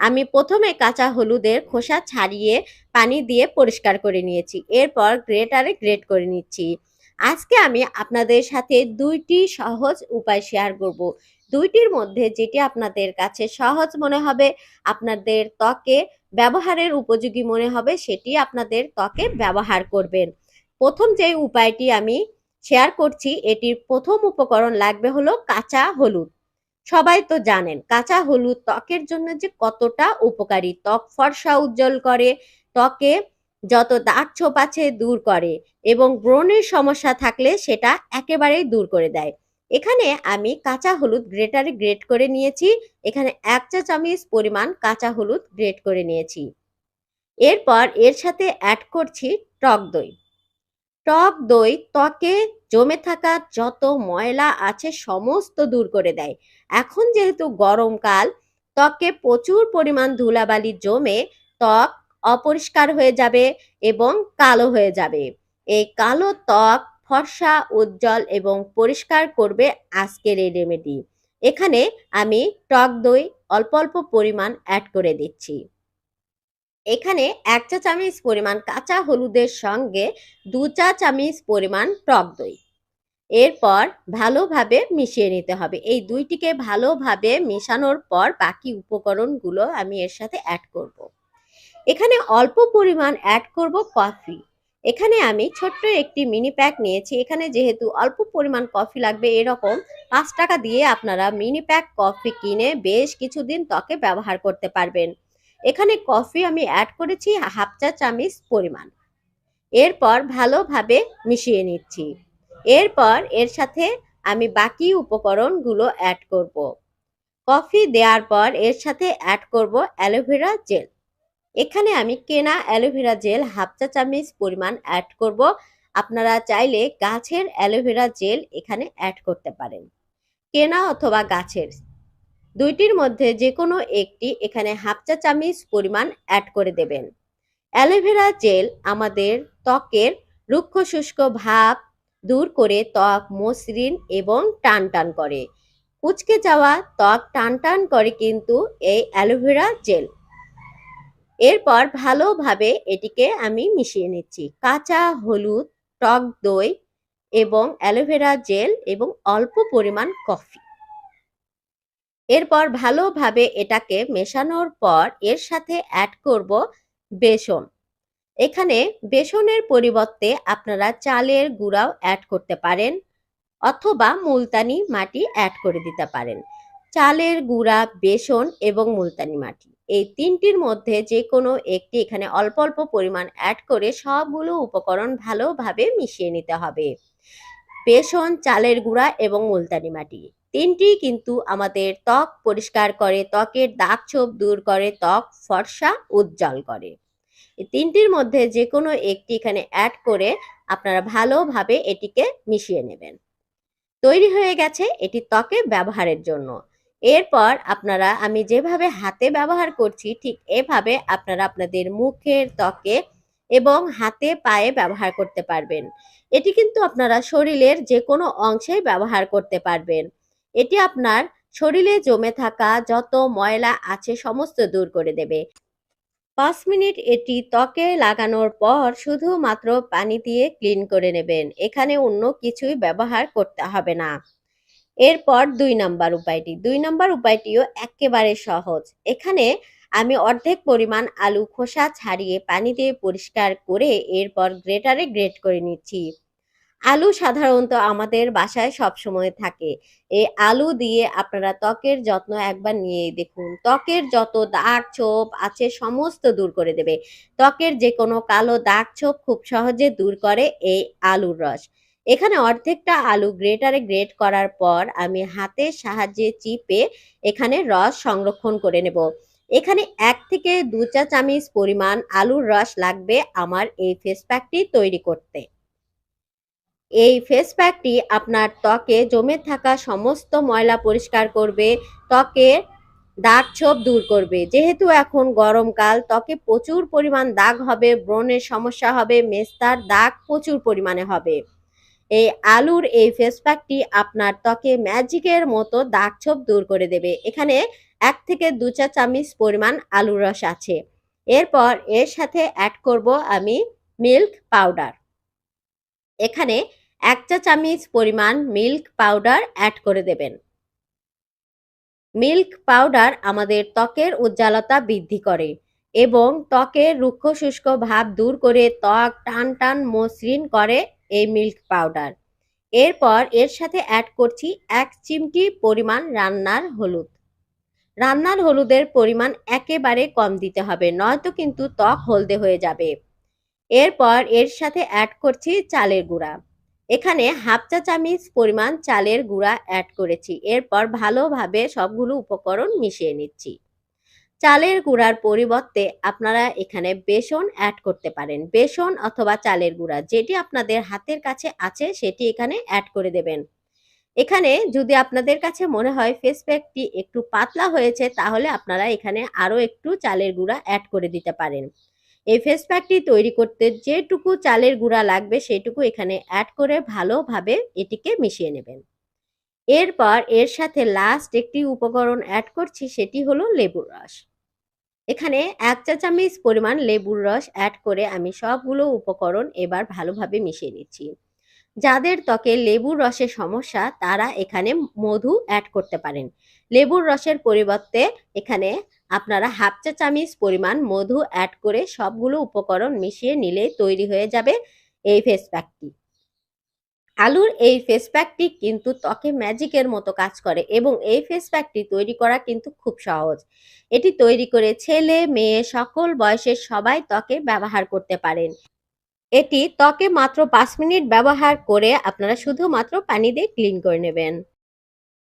আমি প্রথমে কাঁচা হলুদের খোসা ছাড়িয়ে পানি দিয়ে পরিষ্কার করে নিয়েছি। এরপর গ্রেটারে গ্রেট করে নিচ্ছি। আজকে আমি আপনাদের সাথে দুইটি সহজ উপায় শেয়ার করব। দুইটির মধ্যে যেটি আপনাদের কাছে সহজ মনে হবে, আপনাদের ত্বকে ব্যবহারের উপযোগী মনে হবে, সেটি আপনাদের ত্বকে ব্যবহার করবেন। প্রথম যে উপায়টি আমি শেয়ার করছি, এটির প্রথম উপকরণ লাগবে হলো কাঁচা হলুদ। সবাই তো জানেন, কাঁচা হলুদ ত্বকের জন্য যে কতটা উপকারী। ত্বক ফর্সা উজ্জ্বল করে, ত্বকে যত দাগ ছোপ আছে দূর করে এবং ব্রণের সমস্যা থাকলে সেটা একেবারেই দূর করে দেয়। এখানে আমি কাঁচা হলুদ গ্রেটারে গ্রেট করে নিয়েছি, এখানে এক চা চামচ পরিমাণ কাঁচা হলুদ গ্রেট করে নিয়েছি। এরপর এর সাথে অ্যাড করছি টক দই। টক দই ত্বকে জমে থাকা যত ময়লা আছে সমস্ত দূর করে দেয়। এখন যেহেতু গরমকাল ত্বকে প্রচুর পরিমাণ ধুলাবালি জমে ত্বক অপরিষ্কার হয়ে যাবে এবং কালো হয়ে যাবে। এই কালো ত্বক ফর্সা, উজ্জ্বল এবং পরিষ্কার করবে আজকের এই রেমেডি এখানে আমি টক দই অল্প অল্প পরিমাণ অ্যাড করে দিচ্ছি। এখানে এক চা চামচ পরিমাণ কাঁচা হলুদের সঙ্গে দু চা চামচ পরিমাণ টক দই। এরপর ভালোভাবে মিশিয়ে নিতে হবে। এই দুইটিকে ভালোভাবে মেশানোর পর বাকি উপকরণগুলো আমি এর সাথে অ্যাড করব। এখানে অল্প পরিমাণ অ্যাড করব কফি এখানে আমি ছোট্ট একটি মিনি প্যাক নিয়েছি। এখানে যেহেতু অল্প পরিমাণ কফি লাগবে, এরকম পাঁচ টাকা দিয়ে আপনারা মিনি প্যাক কফি কিনে বেশ কিছুদিন ত্বকে ব্যবহার করতে পারবেন। এখানে কফি আমি অ্যাড করেছি হাফ চা চামচ পরিমাণ। এরপর ভালোভাবে মিশিয়ে নিচ্ছি। এরপর এর সাথে আমি বাকি উপকরণগুলো অ্যাড করব। কফি দেওয়ার পর এর সাথে অ্যাড করব অ্যালোভেরা জেল এখানে আমি কেনা অ্যালোভেরা জেল হাফ চা চামচ পরিমাণ অ্যাড করব। আপনারা চাইলে গাছের অ্যালোভেরা জেল এখানে অ্যাড করতে পারেন। কেনা অথবা গাছের দুইটির মধ্যে যে কোনো একটি এখানে হাফ চা চামচ পরিমাণ অ্যাড করে দেবেন। অ্যালোভেরা জেল আমাদের ত্বকের রুক্ষ শুষ্ক ভাব দূর করে ত্বক মসৃণ এবং টান টান করে। কুচকে যাওয়া ত্বক টান টান করে কিন্তু এই অ্যালোভেরা জেল এরপর ভালোভাবে এটিকে আমি মিশিয়ে নিচ্ছি। কাঁচা, হলুদ, টক দই এবং অ্যালোভেরা জেল এবং অল্প পরিমাণ কফি এরপর ভালোভাবে এটাকে মেশানোর পর এর সাথে অ্যাড করব বেসন। এখানে বেসনের পরিবর্তে আপনারা চালের গুঁড়াও অ্যাড করতে পারেন অথবা মুলতানি মাটি অ্যাড করে দিতে পারেন। চালের গুঁড়া, বেসন এবং মুলতানি মাটি এই তিনটির মধ্যে যে কোনো একটি এখানে অল্প অল্প পরিমাণ অ্যাড করে সবগুলো উপকরণ ভালোভাবে মিশিয়ে নিতে হবে। বেসন, চালের গুঁড়া এবং মুলতানি মাটি তিনটি কিন্তু আমাদের ত্বক পরিষ্কার করে, ত্বকের দাগ ছোপ দূর করে, ত্বক ফর্সা উজ্জ্বল করে। এই তিনটির মধ্যে যে কোনো একটি এখানে অ্যাড করে আপনারা ভালোভাবে এটিকে মিশিয়ে নেবেন। তৈরি হয়ে গেছে এটি ত্বকে ব্যবহারের জন্য। এরপর আপনারা, আমি যেভাবে হাতে ব্যবহার করছি, ঠিক এভাবে আপনারা আপনাদের মুখের ত্বকে এবং হাতে পায়ে ব্যবহার করতে পারবেন। এটি কিন্তু আপনারা শরীরের যে কোনো অংশে ব্যবহার করতে পারবেন। এটি আপনার শরীরে জমে থাকা যত ময়লা আছে সমস্ত দূর করে দেবে। পাঁচ মিনিট এটি ত্বকে লাগানোর পর শুধুমাত্র পানি দিয়ে ক্লিন করে নেবেন। এখানে অন্য কিছুই ব্যবহার করতে হবে না। এরপর দুই নাম্বার উপায়টি। দুই নাম্বার উপায়টিও একেবারে সহজ। এখানে আমি অর্ধেক পরিমাণ আলু খোসা ছাড়িয়ে পানি দিয়ে পরিষ্কার করে এরপর গ্রেটারে গ্রেট করে নিচ্ছি। আলু সাধারণত আমাদের বাসায় সব সময় থাকে। এই আলু দিয়ে আপনারা ত্বকের যত্ন একবার নিয়ে দেখুন। ত্বকের যত দাগ ছোপ আছে সমস্ত দূর করে দেবে। ত্বকের যে কোনো কালো দাগ ছোপ খুব সহজে দূর করে এই আলুর রস। এখানে অর্ধেকটা আলু গ্রেটারে গ্রেট করার পর আমি হাতের সাহায্যে চিপে এখানে রস সংরক্ষণ করে নেব। এখানে এক থেকে দু চা চামচ পরিমাণ আলুর রস লাগবে আমার এই ফেস প্যাকটি তৈরি করতে। এই ফেস প্যাকটি আপনার ত্বকে জমে থাকা সমস্ত ময়লা পরিষ্কার করবে, ত্বকে দাগ ছোপ দূর করবে। যেহেতু এখন গরমকাল, ত্বকে প্রচুর পরিমাণ দাগ হবে, ব্রণের সমস্যা হবে, মেস্তার দাগ প্রচুর পরিমাণে হবে। এই আলুর এই ফেস প্যাকটি আপনার ত্বকে ম্যাজিকের মতো দাগ ছোপ দূর করে দেবে। এখানে এক থেকে দু চা চামচ পরিমাণ আলুর রস আছে। এরপর এর সাথে অ্যাড করব আমি মিল্ক পাউডার এখানে এক চা চামচ পরিমাণ মিল্ক পাউডার অ্যাড করে দেবেন। মিল্ক পাউডার আমাদের ত্বকের উজ্জ্বলতা বৃদ্ধি করে এবং ত্বকের রুক্ষ শুষ্ক ভাব দূর করে ত্বক টান টান মসৃণ করে এই মিল্ক পাউডার এরপর এর সাথে অ্যাড করছি এক চিমটি পরিমাণ রান্নার হলুদ। রান্নার হলুদের পরিমাণ একেবারে কম দিতে হবে, নয়তো কিন্তু ত্বক হলদে হয়ে যাবে। এরপর এর সাথে অ্যাড করছি চালের গুঁড়া। এখানে হাফ চা চামচ পরিমাণ চালের গুঁড়া অ্যাড করেছি। এরপর ভালোভাবে সবগুলো উপকরণ মিশিয়ে নিচ্ছি। চালের গুঁড়ার পরিবর্তে আপনারা এখানে বেসন অ্যাড করতে পারেন। বেসন অথবা চালের গুঁড়া যেটি আপনাদের হাতের কাছে আছে সেটি এখানে অ্যাড করে দেবেন। এখানে যদি আপনাদের কাছে মনে হয় ফেস প্যাকটি একটু পাতলা হয়েছে তাহলে আপনারা এখানে আরও একটু চালের গুঁড়া অ্যাড করে দিতে পারেন। এই ফেস প্যাকটি তৈরি করতে যেটুকু চালের গুঁড়া লাগবে সেটুকু এখানে অ্যাড করে ভালোভাবে এটিকে মিশিয়ে নেবেন। এরপর এর সাথে লাস্ট একটি উপকরণ অ্যাড করছি সেটি হলো লেবুর রস। এখানে এক চা চামচ পরিমাণ লেবুর রস অ্যাড করে আমি সবগুলো উপকরণ এবার ভালোভাবে মিশিয়ে নিচ্ছি। যাদের ত্বকে লেবুর রসের সমস্যা তারা এখানে মধু অ্যাড করতে পারেন। লেবুর রসের পরিবর্তে এখানে আপনারা হাফ চা চামচ পরিমাণ মধু অ্যাড করে সবগুলো উপকরণ মিশিয়ে নিলে তৈরি হয়ে যাবে এই ফেস প্যাকটি আলুর এই ফেস প্যাকটি কিন্তু ত্বকে ম্যাজিকের মতো কাজ করে এবং এই ফেস প্যাকটি তৈরি করা কিন্তু খুব সহজ। এটি তৈরি করে ছেলে, মেয়ে, সকল বয়সের সবাই ত্বকে ব্যবহার করতে পারেন। এটি ত্বকে মাত্র পাঁচ মিনিট ব্যবহার করে আপনারা শুধুমাত্র পানি দিয়ে ক্লিন করে নেবেন।